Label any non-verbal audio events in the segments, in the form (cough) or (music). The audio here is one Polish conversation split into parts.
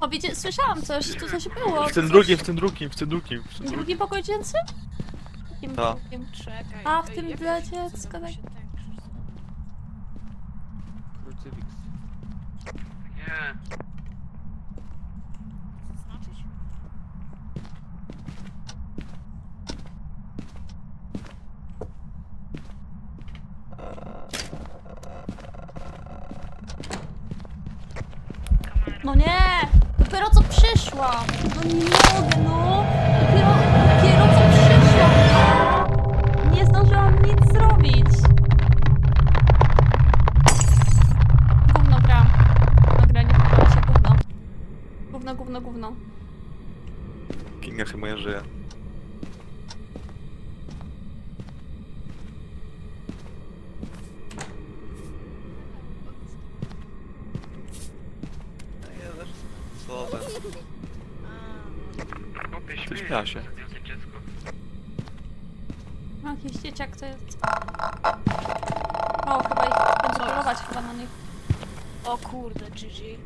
O, wiecie, słyszałam coś, tu coś było. W tym coś- drugim, w tym drugim, w tym drugim. W tym W drugim. drugim pokoju dziecięcym? W Tak. drugim? Czekaj. A, w tym jak dla się dziecka, nazywa? tak. Się ten krzyż- Krucyfiks. Nie. Zaznaczyć? No nie! Dopiero co przyszłam! No nie mogę, no! Dopiero, dopiero co przyszłam! Nie zdążyłam nic zrobić! Gówno gra, nie podoba się gówno. Gówno, gówno, gówno. Kinga chyba żyje. Co ten? A, Ty śmiała się. No, jakiś dzieciak to jest. O, chyba ich będzie polować chyba na nich. O kurde, GG.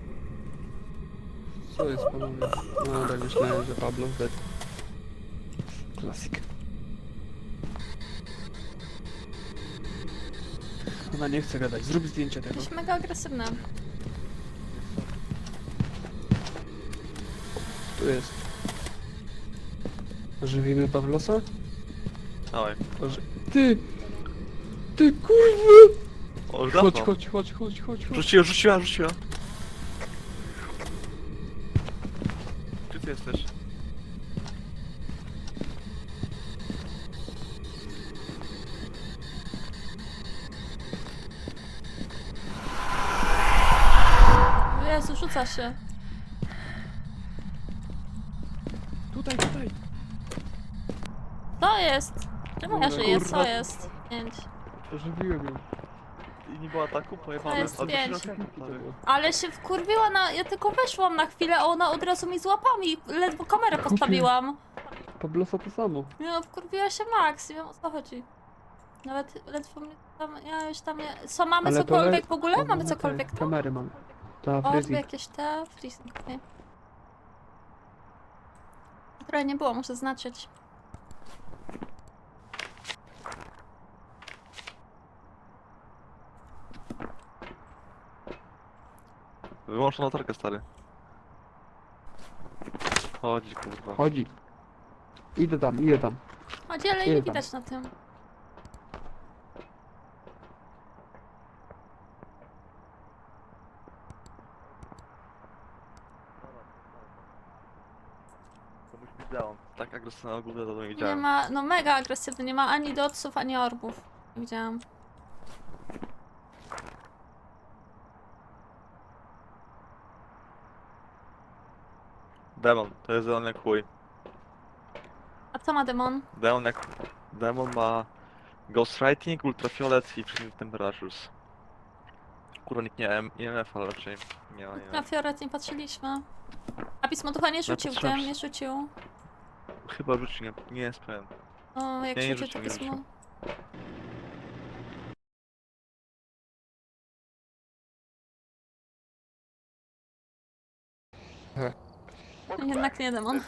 Co jest panowie? No tak myślałem, że Pablo dead. Klasyk. Ona nie chce gadać. Zrób zdjęcie tego. Jesteś mega agresywny. Tu jest. Żywimy Pawlosa? Dawaj. Oży... Ty! Ty kurwa! O, już Chodź, dawno. chodź, chodź, chodź, chodź, chodź. Rzuciła, rzuciła, rzuciła. Gdzie ty jesteś? Jezu, rzuca się. Tutaj, tutaj! To jest! Czemu ja żyję? Co kurwa. jest? Pięć. Ożywiłem ją. I nie było ataku, pojechałem. To jest A, pięć. tak. Ale się wkurwiła na... Ja tylko weszłam na chwilę, a ona od razu mi z łapami. Ledwo kamerę postawiłam. Pablosa to samo. No, wkurwiła się Max, nie wiem o co chodzi. Nawet ledwo mnie tam... Ja już tam... Nie... Co, mamy Ale to cokolwiek le- w ogóle? Mamy te cokolwiek tam? Kamery mamy. Ta O, tu jakieś te... Freezing, okej. Które nie było, muszę znaczyć. Wyłącz latarkę, stary. Chodzi, kurwa. Chodzi. Idę tam, idę tam. Chodzi, ale nie tam. widać na tym. To musi być Leon. Tak agresywna ogólnie to nie Nie widziałem. ma... No mega agresywny, nie ma ani doców, ani orbów. Nie widziałam. Demon, to jest demon jak chuj. A co ma demon? Demon jak... Demon ma... Ghostwriting, ultrafiolet i Freezing Temperatures. Kurwa, nikt nie M- IMF, ale raczej nie ma Na IMF. fioret nie patrzyliśmy. A pismo ducha nie rzucił patrzyłem tym, nie przez- rzucił. Chyba rzuci, nie, nie jest pewien. O, jak Nie, nie rzucił to rzucił, nie pismo. rzucił. Jednak nie demon.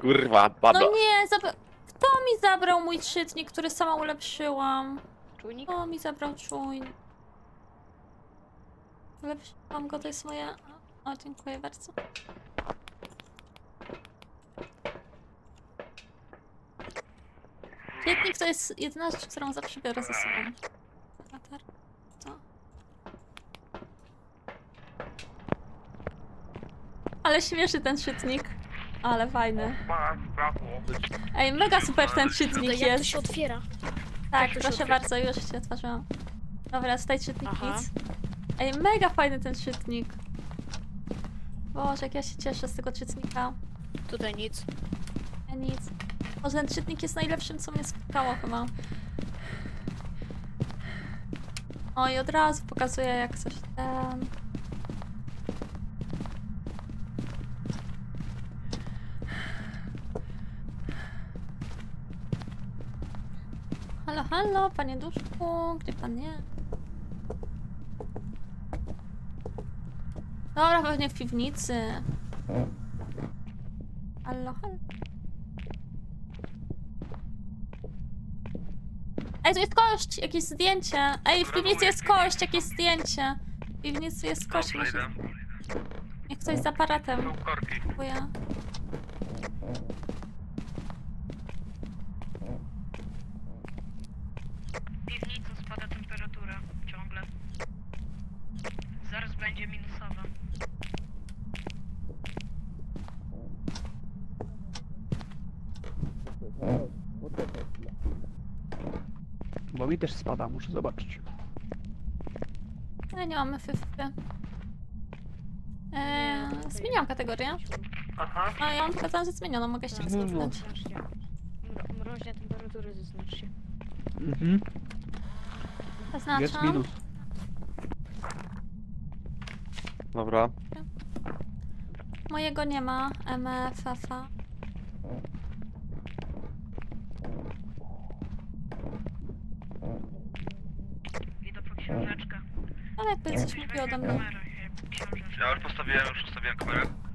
Kurwa, No baba. nie, zabra... Kto mi zabrał mój czytnik, który sama ulepszyłam? Czujnik? Kto mi zabrał czujnik? Ulepszyłam go, to jest moja... O, dziękuję bardzo. Czytnik to jest jedyna rzecz, którą zawsze biorę ze sobą. Latar. To. Ale śmieszy ten czytnik. Ale fajny. Ej, mega super ten Kurde, czytnik jak to jest. się otwiera? Tak, to się proszę otwiera? bardzo, już się otworzyłam. Dobra, staj czytnik Aha. nic. Ej, mega fajny ten czytnik. Boże, jak ja się cieszę z tego czytnika. Tutaj nic. Ja nic. Może ten czytnik jest najlepszym, co mnie spotkało chyba. O, i od razu pokazuje, jak coś ten... Halo, halo, panie duszku, gdzie pan jest? Dobra, pewnie w piwnicy. Halo, halo. Ej, tu jest kość! Jakieś zdjęcie! Ej, w piwnicy jest kość! Jakieś zdjęcie! W piwnicy jest kość. Może... Niech ktoś z aparatem. Dziękuję. W piwnicy spada temperatura ciągle. Zaraz będzie minusowa. Bo mi też spada, muszę zobaczyć. Ale nie mamy fyfy. Eee, zmieniłam kategorię. Aha. A ja mam pokazałam, że zmieniono, mogę jeszcze raz No, no. kliknąć. Zobaczcie. Mro- Mroźne temperatury zaznaczcie. Mhm. Jest Zaznaczam. minus. Dobra. Mojego nie ma. MFF. Idę po książeczkę. Ale jakby coś mówił ode mnie. Ja już postawiłem, już ustawiłem kamerę.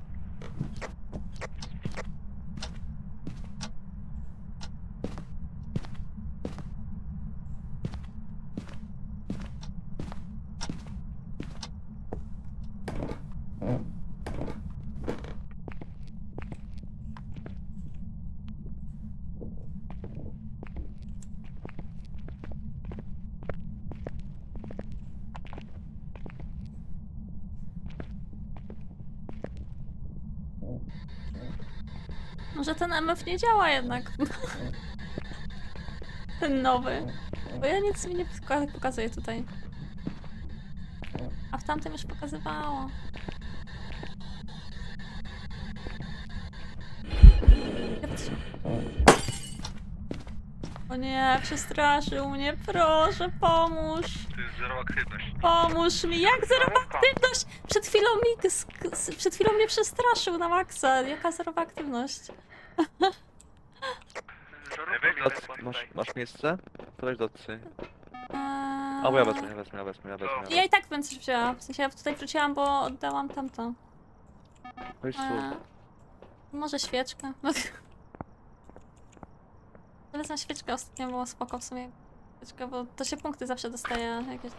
Może ten MF nie działa jednak. ten nowy. Bo ja nic mi nie poka- pokazuje tutaj. A w tamtym już pokazywało. O nie, przestraszył mnie, proszę, pomóż. To jest zerowa aktywność. Pomóż mi, jak zerowa aktywność? Przed chwilą mi, sk- przed chwilą mnie przestraszył na maksa. Jaka zerowa aktywność? Doc, masz, masz miejsce? Podaj docy. Eee... A bo ja wezmę, ja wezmę, ja wezmę, ja wezmę. Ja i tak bym coś wzięła. W sensie ja tutaj wróciłam, bo oddałam tamto. Weź tu. Eee, może świeczkę. (laughs) Wezmę świeczkę, ostatnio było spoko w sumie. Świeczkę, bo to się punkty zawsze dostaje. Jakieś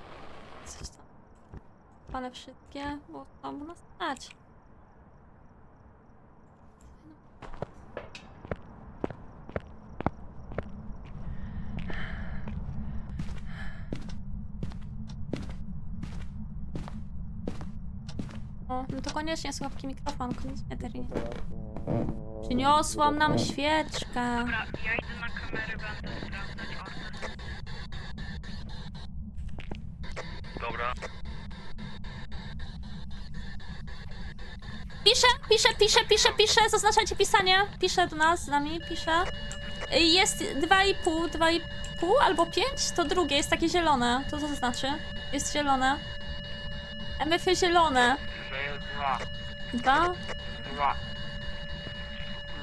coś tam. Palę wszystkie, bo to nas stać. No to koniecznie słabki mikrofon, koniecznie Terini. Przyniosłam nam świeczkę. Dobra, ja idę na kamery, będę sprawdzać orby. Dobra. Piszę, piszę, piszę, piszę, zaznaczajcie pisanie. Pisze do nas, z nami, pisze. Jest 2,5, 2,5 albo 5, to drugie, jest takie zielone. To co to znaczy? Jest zielone. MF zielone. Dwa, Dwa?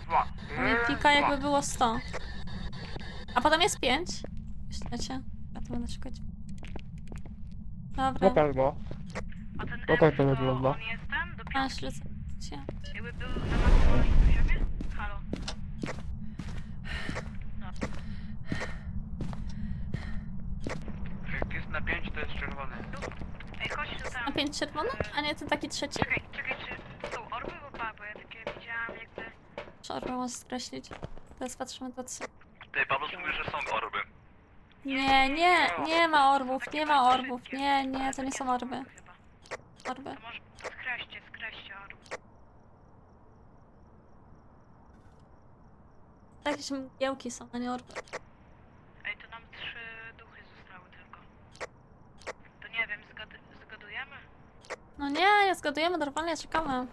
dwa. Mi pika jakby było 100. A potem jest 5. Myślicie? Ja to będę szukać. Dobra. A ten No M, tak to to wygląda. on jest? Recepcję. Jakby był na maksymalnym poziomie? Halo. Jak jest na pięć, to jest czerwony. Ej, chodź tu tam. A 5 czerwony? A nie ten taki trzeci? Czekaj, czekaj, czy są orby? Bo pa, bo ja takie widziałam jakby... Czarno może skreślić. Teraz patrzymy to co. Ty, Paweł mówi, że są orby. Nie, nie, nie ma orbów, nie ma orbów. Nie, nie, to nie są orby. Chyba. Orby. To może skreślcie, skreślcie orby. Tak, jakieś mgiełki są, a nie orby. Ej, to nam trzy duchy zostały tylko. To nie wiem, zgad zgadujemy? No nie, nie zgadujemy, normalnie czekamy.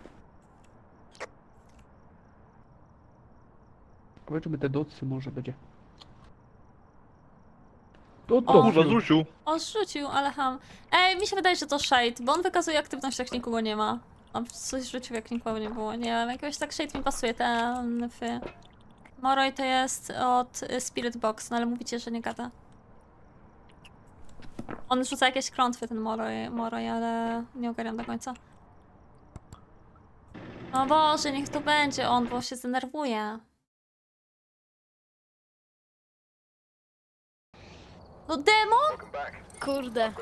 Zobaczymy te docy może będzie. To O. dobrze. Kurwa, Zusiu. On rzucił, ale ham. Ej, mi się wydaje, że to Shade, bo on wykazuje aktywność, jak nikogo nie ma. On coś rzucił, jak nikogo nie było. Nie wiem, jakoś tak Shade mi pasuje, ten fy. Moroj to jest od y, Spirit Box, no ale mówicie, że nie gada. On rzuca jakieś klątwy, ten Moroj, Moroj ale nie ogarniam do końca. No Boże, niech to będzie on, bo się zdenerwuje. No demon? Kurde.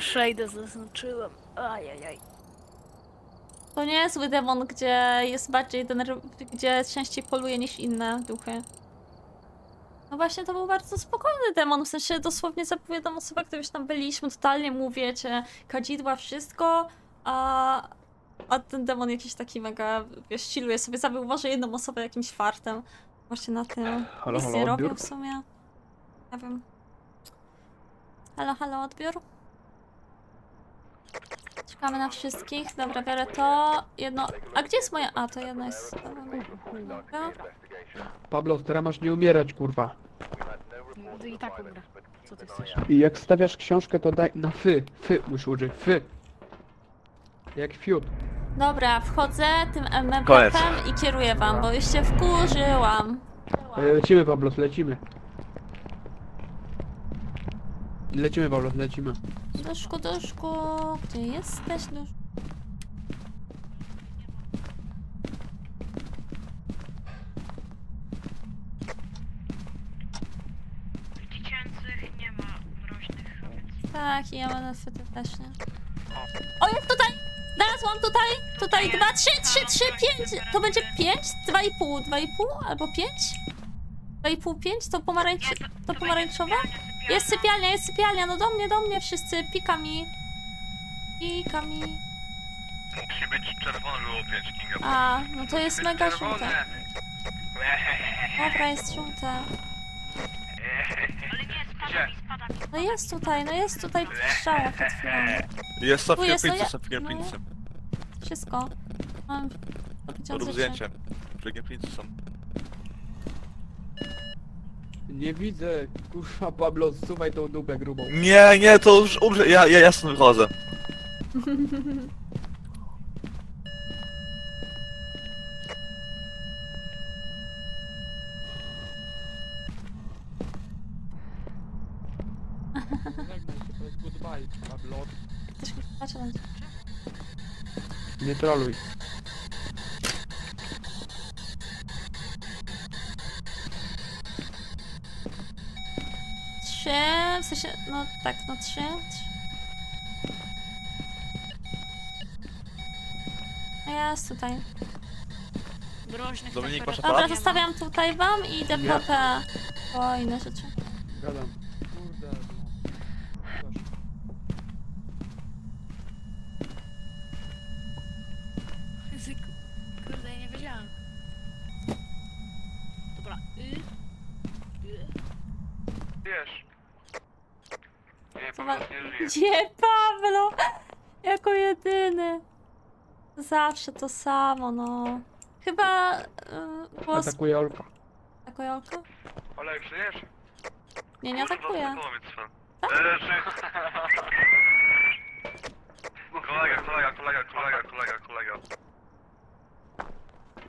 Shade zaznaczyłem. Ajajaj. To nie jest zły demon, gdzie jest bardziej gdzie częściej poluje niż inne duchy. No właśnie, to był bardzo spokojny demon, w sensie dosłownie zapowiadam osobę, któryś tam byliśmy, totalnie mu wiecie, kadzidła, wszystko, a, a ten demon jakiś taki mega, wiesz, chilluje sobie, zabił może jedną osobę jakimś fartem. Właśnie na tym. Halo, Nic halo, nie robił w sumie. Nie wiem. Halo, halo, odbiór? Czekamy na wszystkich. Dobra, biorę to. Jedno. A gdzie jest moja. A, to jedno jest. Dobra. Pablo, teraz masz nie umierać, kurwa. No i tak umrę. Co ty chcesz? I jak stawiasz książkę, to daj na fy. Fy musisz użyć, fy. Jak fiut. Dobra, wchodzę tym Koniec. MMP-em i kieruję wam, bo już się wkurzyłam. E, Lecimy, Pablo, lecimy. Lecimy, Pablo, lecimy. Duszku, duszku, gdzie jesteś, duszku? Dziecięcych nie ma mroźnych. Tak, i ja będę fyty też, nie? O, jest tutaj! Znalazłam tutaj! Tutaj dwa, trzy, trzy, trzy, pięć! To będzie pięć? Dwa i pół, dwa i pół? Albo pięć? Dwa i pół, pięć? To pomarańcz... To pomarańczowe? Jest sypialnia, jest sypialnia, no do mnie, do mnie wszyscy, pika mi. Pika mi. Musi być czerwony było 5 Kinga. A, no to jest mega żółte. Dobra, jest żółte. Ale nie, spada Gdzie? mi, spada mi. No jest tutaj, no jest tutaj strzała przed chwilą. Jest Tu Sofia jest, no ja- Sofia no. Wszystko. Mam Rób zdjęcie. Figure Princessem. Nie widzę, kurwa, Pablo, zsuwaj tą dupę grubą. Nie, nie, to już umrze. Ja, ja jasno wychodzę. Żegnaj się, to jest goodbye, Pablo. Też mi patrzę na Nie troluj. Trzy, w sensie, no tak, no trzy. trzy. A ja jest tutaj. Dominik, masz Dobra, zostawiam tutaj wam i idę po te... O, inne rzeczy. Gadam. Kurde, no. Proszę. Języku. Kurde, ja nie wiedziałem. Dobra. Y. Y. Wiesz. Nie, po Zobacz- prostu nie żyje. Gdzie Pablo? Jako jedyny. Zawsze to samo, no. Chyba... Yy, głos... Atakuje Olka. Atakuje Olka? Olek, żyjesz? Nie, nie atakuje. Kolega, kolega, kolega, kolega, kolega, kolega.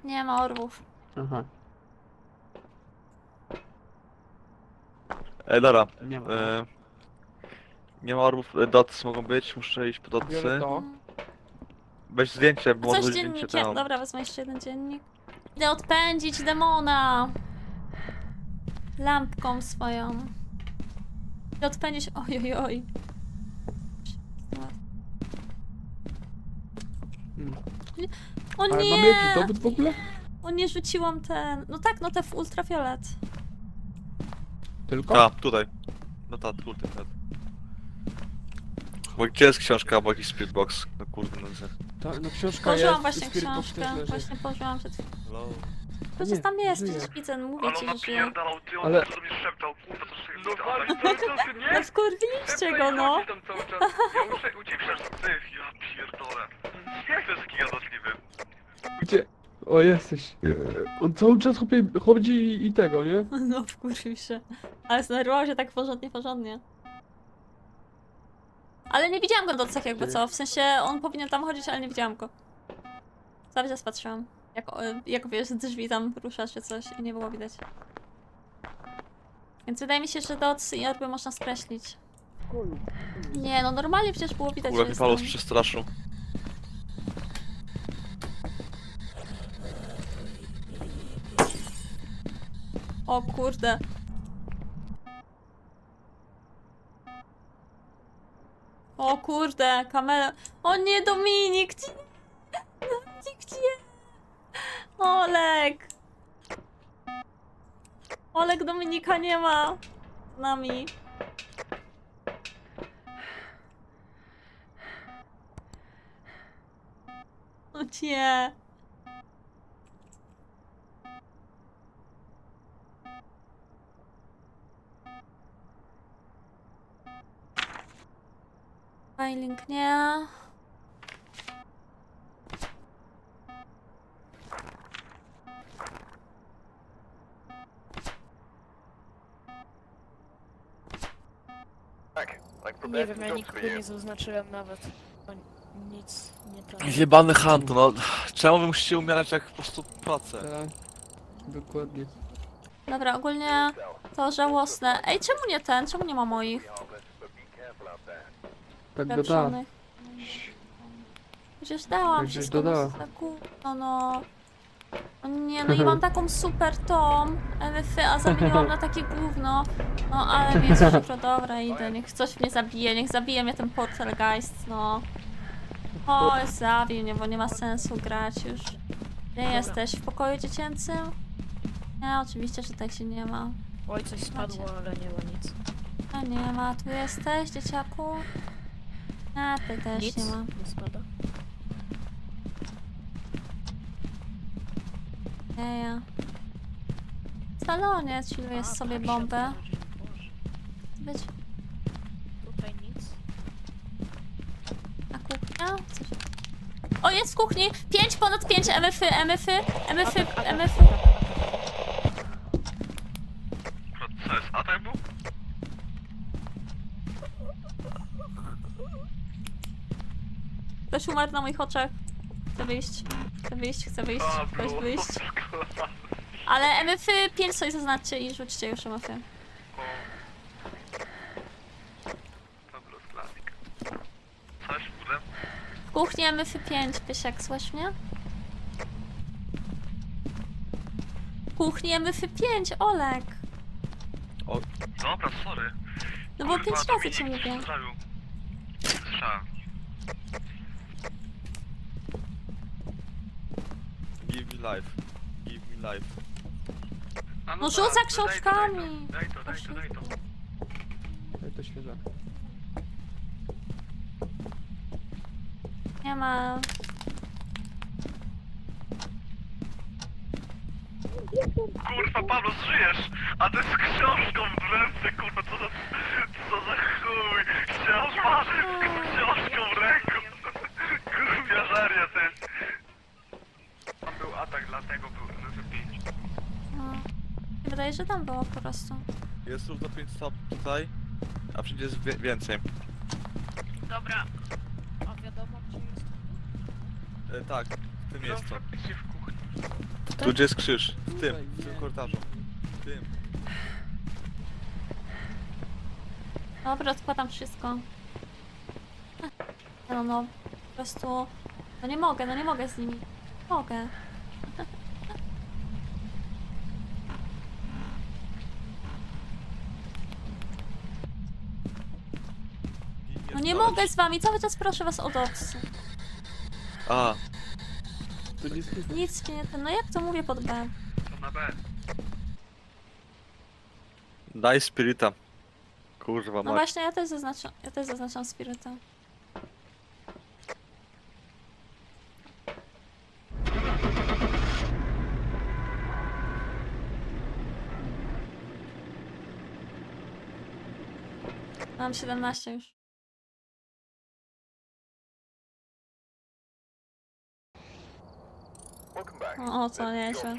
Nie ma orłów. Aha, Ej, dobra. nie ma. E, nie ma orbów, e, dots mogą być, muszę iść po dotsy. Biorę to. Weź zdjęcie, bo Coś może z zdjęcie dziennikiem. tam. Dobra, wezmę jeszcze jeden dziennik. Idę odpędzić demona. Lampką swoją. Idę odpędzić... Oj, oj, oj. Mm. O Ale nie! mamy jakiś dowód w ogóle? O nie, rzuciłam ten... No tak, no te w ultrafiolet. Tylko? A, tutaj. No tak, kurde. tak. Bo gdzie jest książka albo jakiś spirit box? No kurde, no co. Ta, no książka Położyłam jest, właśnie Spirit Box książkę. też leży. Właśnie położyłam przed chwilą. Przecież tam jest, żyje. przecież widzę, mówię ci, że żyje. ty, Ale- do mnie szeptał, kurde, co się No ale cały czas No nie? wkurwiliście go, no. Tam cały czas. Ja muszę uciekać. Ja pierdolę. Jak to jest taki gadotliwy? Gdzie? O, jesteś. On cały czas chopie, chodzi i tego, nie? (laughs) No wkurwił się. Ale zdenerwował się tak porządnie, porządnie. Ale nie widziałam go do cech jakby co, w sensie on powinien tam chodzić, ale nie widziałam go. zawsze czas patrzyłam, jak, jak wiesz, drzwi tam rusza czy coś i nie było widać. Więc wydaje mi się, że doc i orby można skreślić. Nie, no normalnie przecież było widać, że Ule jest Pipalus przestraszył. O kurde. O kurde, kamera. O nie, Dominik, gdzie? Dominik, gdzie? Olek. Olek Dominika nie ma z nami. O nie. Failing nie. Nie wiem, ja nikogo nie zaznaczyłem nawet. Bo nic nie to. Jebany Hunt, no. Czemu wy musicie umierać jak po prostu pracę? Tak. Dokładnie. Dobra, ogólnie to żałosne. Ej, czemu nie ten? Czemu nie ma moich Tak doda. lepszonych? Przecież dałam Przecież wszystko. dodała. No, za gówno, no. O nie, no i mam (laughs) taką super tom MF, a zamieniłam na takie gówno. No ale jest przykro, dobra, idę. Niech coś mnie zabije, niech zabije mnie ten Portalgeist, no. O, zabił mnie, bo nie ma sensu grać już. Gdzie jesteś? W pokoju dziecięcym? Nie, oczywiście, że tak się nie ma. Oj, coś spadło, ale nie ma nic. A nie ma, tu jesteś, dzieciaku? A, ty też Nic nie ma. nie spada. Nie, ja. W salonie chillujesz A, sobie tak się bombę. otworzy, Boże. Być Tutaj nic. na kuchnia? Coś... O, jest w kuchni! 5 ponad 5 MF-y, MF-y, MF-y, Atak, atak, MF-y. atak, atak. Co jest atak był? Ktoś umarł na moich oczach. Chcę wyjść. Chcę wyjść, chcę wyjść, było. wyjść. (laughs) Ale MF-y 5 sobie zaznaczcie i rzućcie już MF-y. Coś w kuchni MF-y 5, Pysiak, słysz mnie? W kuchni MF-y 5, Olek. Dobra, sorry. No bo 5 razy Dominik ci mówię. strzelił. Słyszałem. Give me life. Give me life. A No tak, rzuca daj to, książkami. Daj to, daj to, daj to. Daj to świeżak. Nie ma. Kurwa, Pablo, żyjesz! A ty z książką w ręce, kurwa, co za... Co za chuj! Książka z książką w ręku! Kurwa, żaria ty! Tam był atak, dlatego był MF5. No. Mi się Wydaje, że tam było po prostu. Jest równo 5 stop tutaj, a wszędzie jest wie więcej. Dobra. A wiadomo, gdzie jest? E, tak, w tym jest to. Gdzie w kuchni? Tu gdzie jest krzyż. W tym, w tym korytarzu. W tym. Dobra, odkładam wszystko. No, no, po prostu... No nie mogę, no nie mogę z nimi. Nie mogę. (laughs) Mogę z wami, cały czas proszę was o docy. A, To nic nie Nic mnie nie ten, no jak to mówię pod B? To na B. daj spirita. Kurwa, No mać. właśnie, ja też zaznaczam, ja też zaznaczam spiryta. Mam 17 już. O, o to nieźle.